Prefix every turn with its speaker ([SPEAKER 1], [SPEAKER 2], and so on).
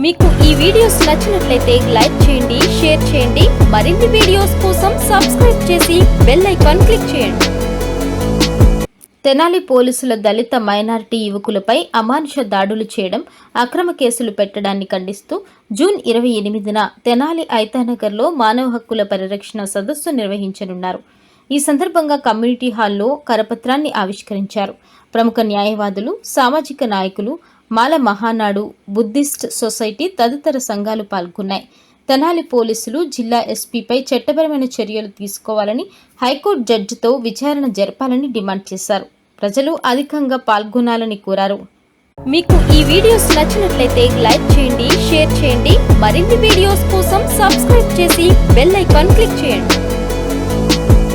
[SPEAKER 1] మీకు ఈ వీడియోస్ నచ్చినట్లయితే లైక్ చేయండి షేర్ చేయండి. మరిన్ని వీడియోస్ కోసం సబ్స్క్రైబ్ చేసి బెల్ ఐకాన్ క్లిక్ చేయండి. తెనాలి పోలీసుల దళిత మైనారిటీ యువకులపై అమానుష దాడులు చేయడం అక్రమ కేసులు పెట్టడాన్ని ఖండిస్తూ జూన్ ఇరవై ఎనిమిదిన తెనాలి ఐతానగర్లో మానవ హక్కుల పరిరక్షణ సదస్సు నిర్వహించనున్నారు. ఈ సందర్భంగా కమ్యూనిటీ హాల్లో కరపత్రాన్ని ఆవిష్కరించారు. ప్రముఖ న్యాయవాదులు సామాజిక నాయకులు మాల మహానాడు బుద్ధిస్ట్ సొసైటీ తదితర సంఘాలు పాల్గొన్నాయి. తెనాలి పోలీసులు జిల్లా ఎస్పీపై చట్టపరమైన చర్యలు తీసుకోవాలని హైకోర్టు జడ్జితో విచారణ జరపాలని డిమాండ్ చేశారు. ప్రజలు అధికంగా పాల్గొనాలని కోరారు. మీకు ఈ వీడియోస్ నచ్చినట్లయితే లైక్ చేయండి షేర్ చేయండి. మరిన్ని వీడియోస్ కోసం సబ్స్క్రైబ్ చేసి బెల్ ఐకాన్ క్లిక్ చేయండి.